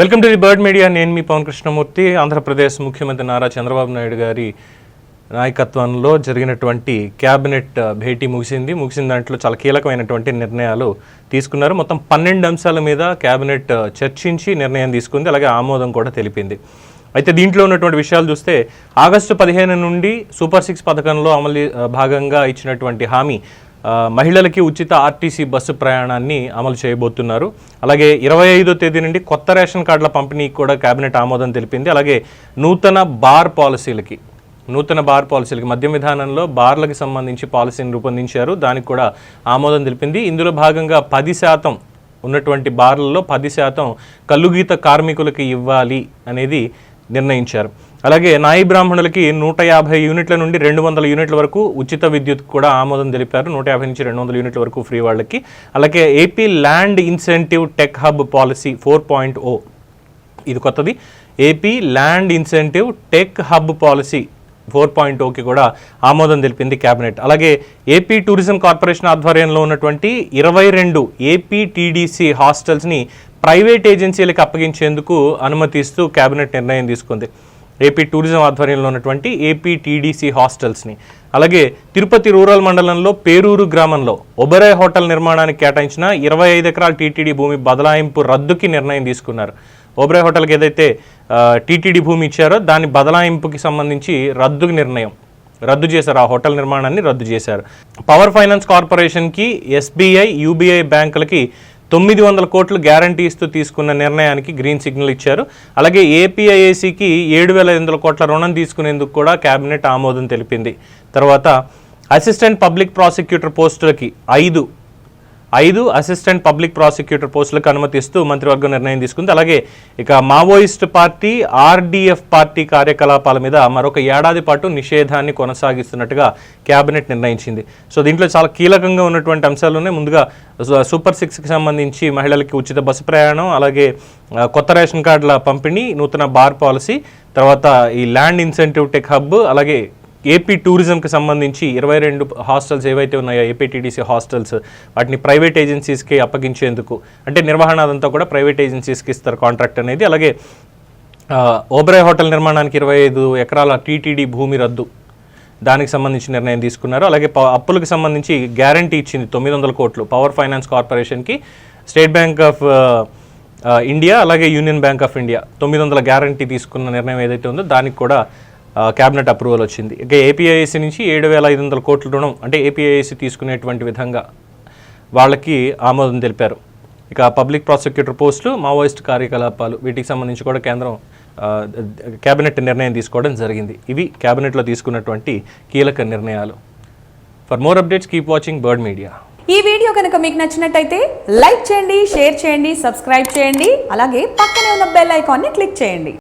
Welcome to the Bird Media. నేను మీ పవన్ కృష్ణమూర్తి. ఆంధ్రప్రదేశ్ ముఖ్యమంత్రి నారా చంద్రబాబు నాయుడు గారి నాయకత్వంలో జరిగినటువంటి క్యాబినెట్ భేటీ ముగిసింది. ముగిసిన దాంట్లో చాలా కీలకమైనటువంటి నిర్ణయాలు తీసుకున్నారు. మొత్తం పన్నెండు అంశాల మీద క్యాబినెట్ చర్చించి నిర్ణయం తీసుకుంది. అలాగే ఆమోదం కూడా తెలిపింది. అయితే దీంట్లో ఉన్నటువంటి విషయాలు చూస్తే ఆగస్టు పదిహేను నుండి సూపర్ సిక్స్ పథకంలో అమలు భాగంగా ఇచ్చినటువంటి హామీ మహిళలకి ఉచిత ఆర్టీసీ బస్సు ప్రయాణాన్ని అమలు చేయబోతున్నారు. అలాగే ఇరవై ఐదో తేదీ నుండి కొత్త రేషన్ కార్డుల పంపిణీకి కూడా కేబినెట్ ఆమోదం తెలిపింది. అలాగే నూతన బార్ పాలసీలకి నూతన బార్ పాలసీలకి మద్యం విధానంలో బార్లకు సంబంధించి పాలసీని రూపొందించారు. దానికి కూడా ఆమోదం తెలిపింది. ఇందులో భాగంగా పది శాతం ఉన్నటువంటి బార్లలో పది శాతం కల్లుగీత కార్మికులకి ఇవ్వాలి అనేది నిర్ణయించారు. అలాగే నాయి బ్రాహ్మణులకి నూట యాభై యూనిట్ల నుండి రెండు వందల యూనిట్ల వరకు ఉచిత విద్యుత్ కూడా ఆమోదం తెలిపారు. నూట యాభై నుంచి రెండు వందల యూనిట్ల వరకు ఫ్రీ వాళ్ళకి. అలాగే AP land incentive tech hub policy four point O ఇది కొత్తది. AP land incentive tech hub policy four point ఓకి కూడా ఆమోదం తెలిపింది కేబినెట్ అలాగే ఏపీ టూరిజం కార్పొరేషన్ ఆధ్వర్యంలో ఉన్నటువంటి ఇరవై రెండు ఏపీ టీడీసీ హాస్టల్స్ని ప్రైవేట్ ఏజెన్సీలకు అప్పగించేందుకు అనుమతిస్తూ కేబినెట్ నిర్ణయం తీసుకుంది. ఏపీ టూరిజం ఆధ్వర్యంలో ఉన్నటువంటి ఏపీ టీడీసీ హాస్టల్స్ని. అలాగే తిరుపతి రూరల్ మండలంలో పేరూరు గ్రామంలో ఒబరాయ్ హోటల్ నిర్మాణానికి కేటాయించిన ఇరవై ఐదు ఎకరాల టీటీడీ భూమి బదలాయింపు రద్దుకి నిర్ణయం తీసుకున్నారు. ఓబరాయ్ హోటల్కి ఏదైతే టీటీడీ భూమి ఇచ్చారో దాని బదలాయింపుకి సంబంధించి రద్దుకి నిర్ణయం రద్దు చేశారు. ఆ హోటల్ నిర్మాణాన్ని రద్దు చేశారు. పవర్ ఫైనాన్స్ కార్పొరేషన్కి ఎస్బీఐ యూబీఐ బ్యాంకులకి తొమ్మిది వందల కోట్లు గ్యారంటీ ఇస్తూ తీసుకున్న నిర్ణయానికి గ్రీన్ సిగ్నల్ ఇచ్చారు. అలాగే ఏపీఐఏసీకి ఏడు వేల ఐదు వందల కోట్ల రుణం తీసుకునేందుకు కూడా కేబినెట్ ఆమోదం తెలిపింది. తర్వాత అసిస్టెంట్ పబ్లిక్ ప్రాసిక్యూటర్ పోస్టులకి ఐదు ఐదు అసిస్టెంట్ పబ్లిక్ ప్రాసిక్యూటర్ పోస్టులకు అనుమతిస్తూ మంత్రివర్గం నిర్ణయం తీసుకుంది. అలాగే ఇక మావోయిస్ట్ పార్టీ ఆర్డీఎఫ్ పార్టీ కార్యకలాపాల మీద మరొక ఏడాది పాటు నిషేధాన్ని కొనసాగిస్తున్నట్టుగా కేబినెట్ నిర్ణయించింది. సో దీంట్లో చాలా కీలకంగా ఉన్నటువంటి అంశాలునే ముందుగా సూపర్ సిక్స్కి సంబంధించి మహిళలకి ఉచిత బస్సు ప్రయాణం అలాగే కొత్త రేషన్ కార్డుల పంపిణీ నూతన బార్ పాలసీ తర్వాత ఈ ల్యాండ్ ఇన్సెంటివ్ టెక్ హబ్ అలాగే ఏపీ టూరిజంకి సంబంధించి ఇరవై రెండు హాస్టల్స్ ఏవైతే ఉన్నాయో ఏపీటీడీసీ హాస్టల్స్ వాటిని ప్రైవేట్ ఏజెన్సీస్కి అప్పగించేందుకు అంటే నిర్వహణ అదంతా కూడా ప్రైవేట్ ఏజెన్సీస్కి ఇస్తారు కాంట్రాక్ట్ అనేది. అలాగే ఓబ్రాయ్ హోటల్ నిర్మాణానికి ఇరవై ఐదు ఎకరాల టీటీడీ భూమి రద్దు దానికి సంబంధించి నిర్ణయం తీసుకున్నారు. అలాగే ప- అప్పులకు సంబంధించి గ్యారంటీ ఇచ్చింది తొమ్మిది వందల కోట్లు పవర్ ఫైనాన్స్ కార్పొరేషన్కి స్టేట్ బ్యాంక్ ఆఫ్ ఇండియా అలాగే యూనియన్ బ్యాంక్ ఆఫ్ ఇండియా తొమ్మిది వందల గ్యారంటీ తీసుకున్న నిర్ణయం ఏదైతే ఉందో దానికి కూడా క్యాబినెట్ అప్రూవల్ వచ్చింది. ఇక ఏపీఐఏసీ నుంచి ఏడు వేల ఐదు వందల కోట్ల రుణం అంటే ఏపీఐఏసీ తీసుకునేటువంటి విధంగా వాళ్ళకి ఆమోదం తెలిపారు. ఇక పబ్లిక్ ప్రాసిక్యూటర్ పోస్టులు మావోయిస్ట్ కార్యకలాపాలు వీటికి సంబంధించి కూడా కేంద్రం కేబినెట్ నిర్ణయం తీసుకోవడం జరిగింది. ఇవి కేబినెట్లో తీసుకున్నటువంటి కీలక నిర్ణయాలు. For more updates keep watching Bird Media. ఈ వీడియో కనుక మీకు నచ్చినట్టయితే లైక్ చేయండి షేర్ చేయండి సబ్స్క్రైబ్ చేయండి అలాగే పక్కనే ఉన్న బెల్ ఐకాన్ని క్లిక్ చేయండి.